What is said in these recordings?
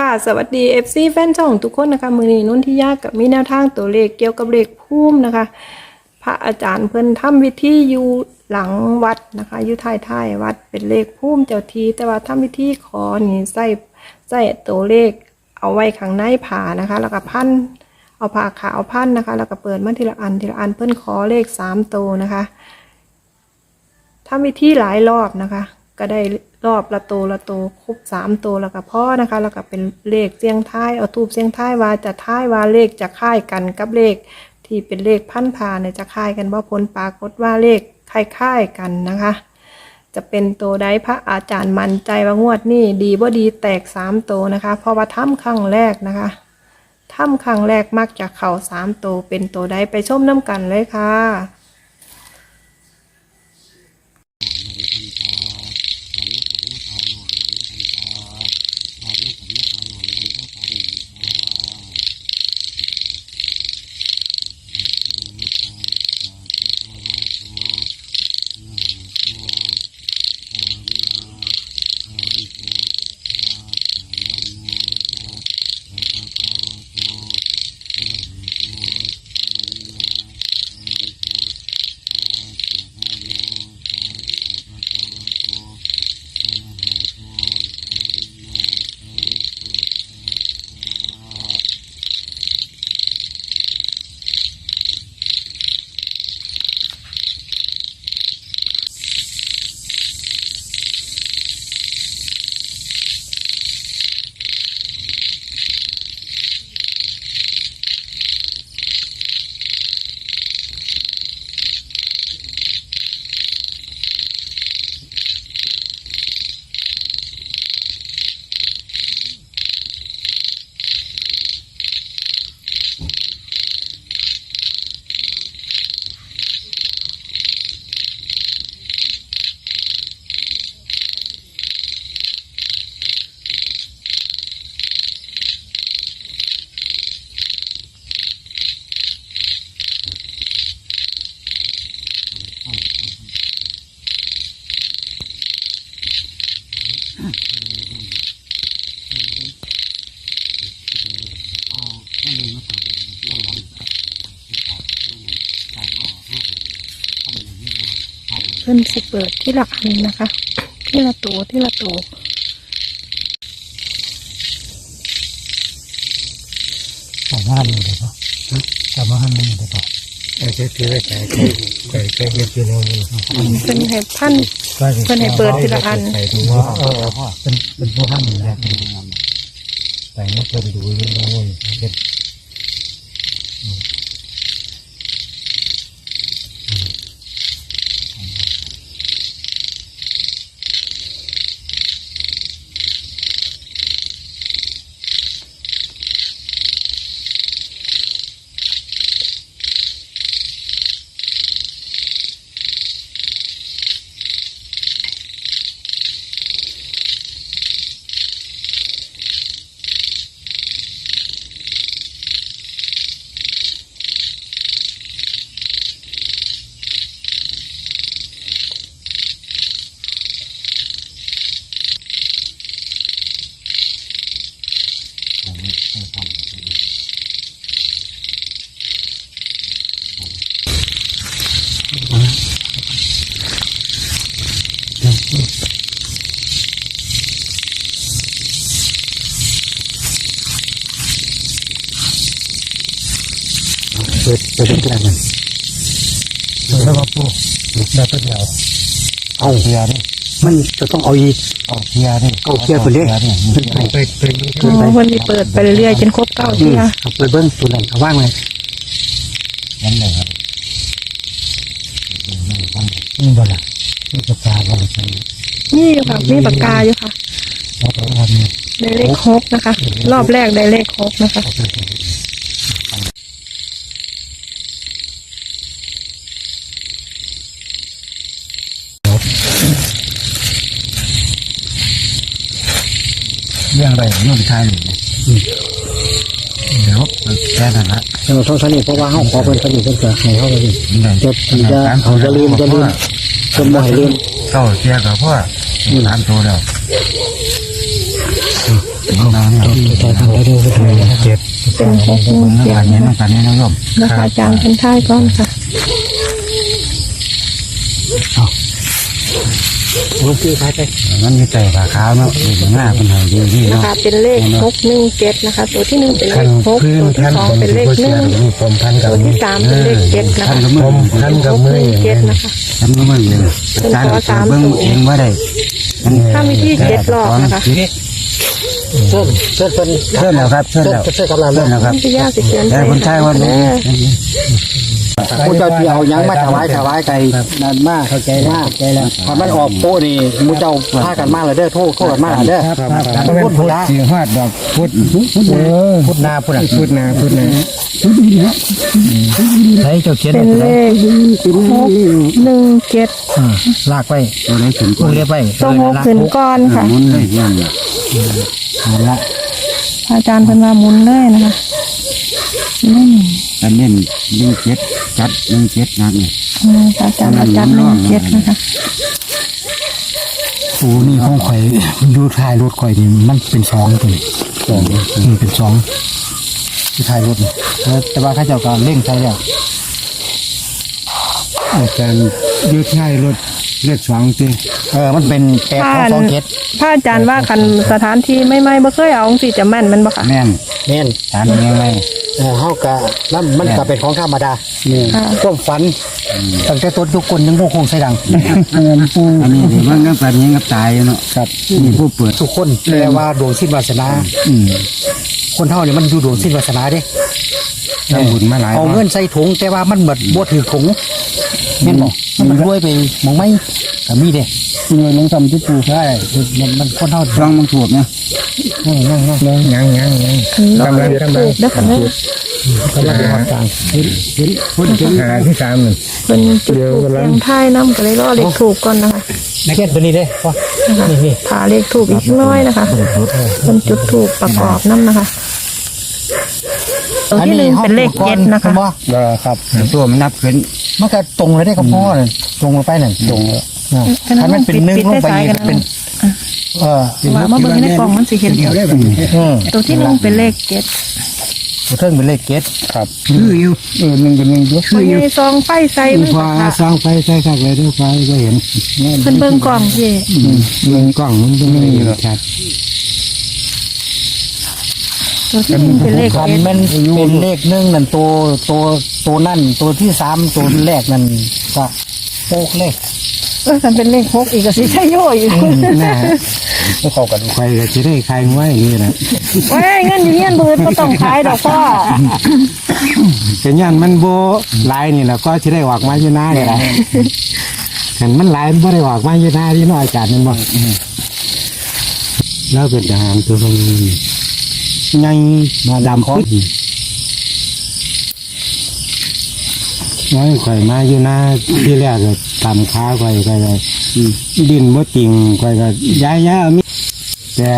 ค่ะ สวัสดี FC แฟนช่องทุกคนนะคะ มือนี้นุ่นที่ยากกับมีแนวทางตัวเลขเกี่ยวกับเลขพุ่มนะคะ พระอาจารย์เพิ่นทำวิธีอยู่หลังวัดนะคะอยู่ท้ายท้ายวัดเป็นเลขพุ่มเจ้าทีแต่ว่าทำวิธีขอนี่ใส่ใส่ตัวเลขเอาไว้ข้างในผ่านะคะ แล้วก็พันเอาผ่าขาวพันนะคะ แล้วก็เปิดมาทีละอันทีละอันเพิ่นขอเลขสามตัวนะคะทำวิธีหลายรอบนะคะ ก็ได้รอบละโตวละโตวครบสามตัวแล้วก็พ่อนะคะ แล้วก็เป็นเลขเสียงท้ายเอาทูบเสียงท้ายว่าจะท้ายว่าเลขจะค่ายกันกับเลข ที่เป็นเลขพันพาเนี่ยจะค่ายกันว่าผลปรากฏว่าเลขคล้ายกันนะคะ จะเป็นตัวใดพระอาจารย์มั่นใจว่างวดนี่ดีบ่ดีแตกสามตัวนะคะเพราะว่าถ้ำครั้งแรกนะคะถ้ำครั้งแรกมักจะเข่าสามตัวเป็นตัวใดไปชมน้ำกันเลยค่ะ พิ่นสิเปิดที่ละอันนะคะ ที่ละตัวที่ละตัวสามารถอยู่ได้ปะสามารถมันอยู่ได้ปะไอ้เจ้าที่ไว้ใจใครใครใครเก็บอยู่ในมือเพิ่นให้พันเพิ่นให้เปิดทีละอันใส่ดูว่าเออเป็นเป็นผู้ห้ามอยู่แล้วใส่ไม่เคยดูเลยนะเว้ยเป็น ปิดเปิดเป็นกระมันเปิดแล้วก็ปุ๊บแล้วก็เดียวเอาเทียนี่มันจะต้องเอาอีกเอาเทียนี่เอาเทียไปเลยเปิดเปิดอ๋อเพิ่นสิเปิดไปเรื่อยๆจนครบเก้าเที่ยเอาไปเบิ้งตัวนั้นเอาว่างเลยนั่นเลยครับนี่บ่ละนี่ปากกาบ่ละใช่นี่อยู่ค่ะมีปากกาอยู่ค่ะแล้วก็ทำนี่ได้เลขหกนะคะ รอบแรกได้เลขหกนะคะ เอาไปเรื่องอะไรเรื่องทายหนึ่งเดี๋ยวแค่นั้นละเราต้องสนิทเพราะว่าเขาขอเป็นสนิทกันเกิดให้เขาไปดินี่แหละจะจะเขาจะลืมจะลืมจนบ่ให้ลืมเก้าเสียกับพ่อสามตัวแล้วน้ำเนี่ยเจ็ดเป็นหกหนึ่งเจ็ดอันนี้นะน้ำกันนี่นะโยมนะคะอาจารย์เป็นท้ายก่อนค่ะ ลูกพี่ใครไปมันมีแต่ขาขาวเนาะอยู่หน้าเป็นหอยดีดีนะเนาะคะ เป็นเลขหกหนึ่งเจ็ดนะคะ ตัวที่หนึ่งเป็นเลท่านขหกพื้นตัวที่ท่านสองผมเป็นเลขผู้หเชี่นึ่ยวงนี่ผมท่านกับตัวที่สามเป็นเลขเจ็ดนะท่านคะกับมือท่านกับหกมืหอนึ่งเจ็ดนะคะท่านกับมือเลยอาจารย์เบิ่งเองว่าได้ถ้ามีที่เจ็ดรอบนะคะ เชิญเชิญเป็นเชิญแล้วครับเชิญแล้วเชิญกำลังเชิญแล้วครับ พี่ย่าสิเขียนแต่คนใช้ว่าเออ ผู้เจ้าที่เอายังมาถวายถวายไก่นั่นมากเข้าใจมากใจแล้ว พอมันออกโป้นี่มูเจ้าพากันมากเลยเด้อโทษโทษกันมากเด้อพุทธสีหอดดอกพุทธพุทธพุทธนาพุทธพุทธนาพุทธนาใช้เจ้าเขียนเป็นเลขหกหนึ่งเจ็ดลากไปตัวไหนถึงกูเรียกไปตัวหกขึ้นก้อนค่ะมุนเลยนั่นเอาละอาจารย์เป็นว่าหมุนเลยนะคะนี่อันนี้หนึ่งเจ็ด จัดหนึ่งเจ็ดนักนี่อืมอาจารย์อาจารย์หนึ่งเจ็ดนะคะโอ้นี่ห้องข่อยดูท้ายรถข่อยนี่มันเป็นสองตัวสองอืมเป็นสองที่ท้ายรถนี่แต่ว่าข้าเจ้าก็เร่งใช้แล้วอาจารย์ยืดท้ายรถเลขสองจริงเออมันเป็นแปดถ้าสองเจ็ดถ้าอาจารย์ว่าคันสถานที่ไม่ไม่บ่เคยเอาสิจะแม่นแมันบ่ค่ะแม่นแม่นถามยังไง เออเฮากะนั่นมันก็เป็นของธรรมดาค่ะความฝันตั้งแต่ต้นทุกคนยังโง่คงใส่ดังอันนี้ถือว่างั้นแบบนี้ก็ตายเนาะครับนี่ผู้เปิดทุกคนแต่ว่าดวงสิ้นวาสนาอืมคนเท่านี่มันอยู่ดวงสิ้นวาสนาเด้ทำบุญมาหลายเอาเงินใส่ถุงแต่ว่ามันหมดบ่ถือถุงแม่นบ่มันมันรวยไปหมองไม่ก็มีเด้ เงินลงทำที่ปูใช่มันมันคนเท่าช่องมันถูกเนี่ยนั่งนั่งนั่งยังยังยังกำลังถูกเด้อค่ะเด้อกำลังเป็นความกลางพุ่นถึงหาที่สามหนึ่งเพิ่นจุดถูกเสียงท้ายน้ำก็เลยรอเลขถูกก่อนนะคะนักเก็ตตัวนี้เด้ว่านี่นี่ผ่าเลขถูกอีกน้อยนะคะเพิ่นจุดถูกประกอบน้ำนะคะตัวที่หนึ่งเป็นเลขเจ็ดนะคะบ่ก็ครับตัวมันนับขึ้นมันก็ตรงเลยได้กับพ่อน่ะตรงลงไปนั่นตรงแล้ว ถ้ามันเป็นหนึ่งลงไปนี่ก็เป็นเออว่ามาเบิ่งในกล่องมันสิเห็นอืมตัวที่หนึ่งเป็นเลขเจ็ดตัวเทิงเป็นเลขเก็ตครับคืออยู่เออหนึ่งกับหนึ่งเยอะมันมีซองไฟใส่มันพอค่ะสร้างไฟใส่ขักเลยด้วยไฟก็เห็นเพิ่นเบิ่งกล่องสิหนึ่งกล่องมันจะไม่มีหรอกครับตัวที่หนึ่งเป็นเลขคันเจ็ดมันเป็นเลขหนึ่งนั่นตัวตัวตัวนั่นตัวที่สามตัวแรกนั่นก็โป๊กเลข เออมันเป็นเลขหกอีกก็สิใช่โย่อยู่น่าไม่เข้ากันไฟก็จะได้ใครไว้นี่แหละเว้ยเงินอยู่เฮียนบืดก็ต้องขายดอกพ่อเป็นยันมันโบลายนี่แหละก็จะได้ออกมาอยู่หน้าเนี่ยแหละเห็นมันลายมันไม่ได้ออกมาอยู่หน้าที่น้อยอาจารย์มันบอกแล้วเป็นทหารตัวคนนี้ไงมาดำปึ๊ด น้อยข่อยมาอยู่หน้าที่แรกก็ตำขาข่อยข่อยก็ดินบ่จริงข่อยก็ย้ายย้ายเอามีแต่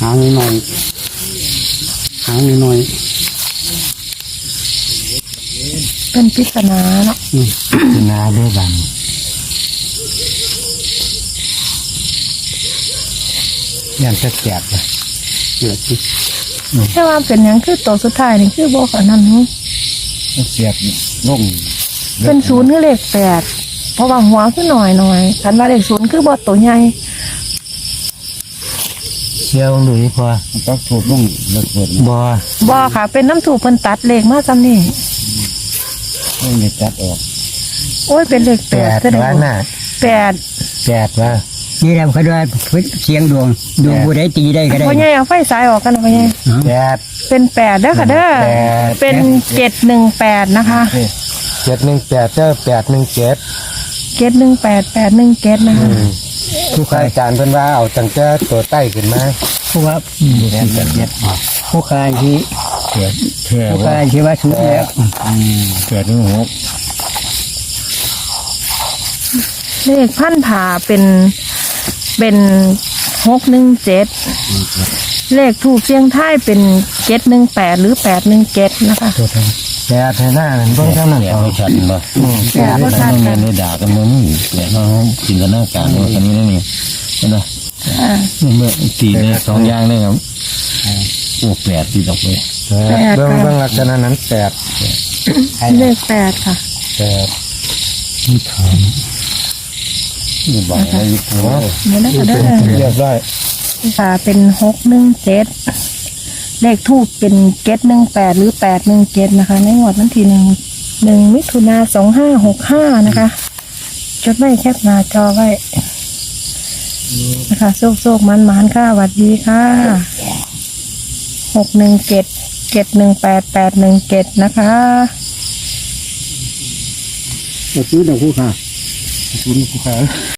หางนิดหน่อยหางนิดหน่อยเป็นปริศนาเนาะอืมพินาด้วยบังยันจะแจกเลยเกียดที่แค่ว่าเป็นหยังคือตัวสุดท้ายนี่คือบอกอันนั้นหึเสียบล งเป็นศูนย์คือเลขแปดเพราะว่าหัวคือหน่อยหน่อยคันว่าเลขศูนย์คือบอตัวใหญ่เชียวหรือพอต้องถูกลงเลิกเปิดบ่บอค่ะ เป็นน้ำถูกเพิ่นตัดเลขมาจำนี่ไม่ได้จัดออก โอ้ยเป็นเลขแปดแสดงว่าหน้าแปดแปดว่า นี่แหละเขาด้วยเสียงดวงดวงผู้ใดตีได้ก็ได้พ่อใหญ่เอาไฟสายออกกันนะพ่อใหญ่แปด เป็นแปดเด้อค่ะเด้อแปด เป็นเจ็ดหนึ่งแปดนะคะเจ็ดหนึ่งแปดเจ้าแปดหนึ่งเจ็ดเจ็ดหนึ่งแปดแปดหนึ่งเจ็ดนะคะผู้อาจารย์เพิ่นว่าเอาจังเจ้าตัวใต้ขึ้นมาเพราะว่าแปดเจ็ดผู้คายที่เถื่อเถื่อผู้ว่าคายที่ว่าสุดแล้วเถื่อถึงหกเลขพันผ่าเป็น เป็นหกหนึ่งเจ็ดเลขถูกเสียงท้ายเป็นเจ็ดหนึ่งแปดหรือแปดหนึ่งเจ็ดนะคะแปดให้หน้านั่นเบิ่งเท่านั้นเอาชัดบ่แปดก็ชัดกันไม่ด่ากันมึงเนี่ยเราจินตนาการว่าคันนี้นี่เห็นไหมอ่าเมื่อตีเนี่ยสองอย่างเลยครับโอ้แปดตีดอกเลยเบื้องเบื้องลักษณะนั้นแปดเลขแปดค่ะแปดนี่ บอกอะไรอยู่ตัวเดี๋ยวนะคะเด้อเรียบร้อยค่ะ เป็นหกหนึ่งเจ็ดเลขทูบเป็นเจ็ดหนึ่งแปดหรือแปดหนึ่งเจ็ดนะคะ ในงวดวันที่หนึ่งหนึ่งมิถุนาสองห้าหกห้านะคะ จดไว้แคปหน้าจอไว้นะคะโซกโซกมันมันๆค่ะสวัสดีค่ะหกหนึ่งเจ็ดเจ็ดหนึ่งแปดแปดหนึ่งเจ็ดนะคะก็ซื้อดอกคู่ค่ะคุณผู้ค้า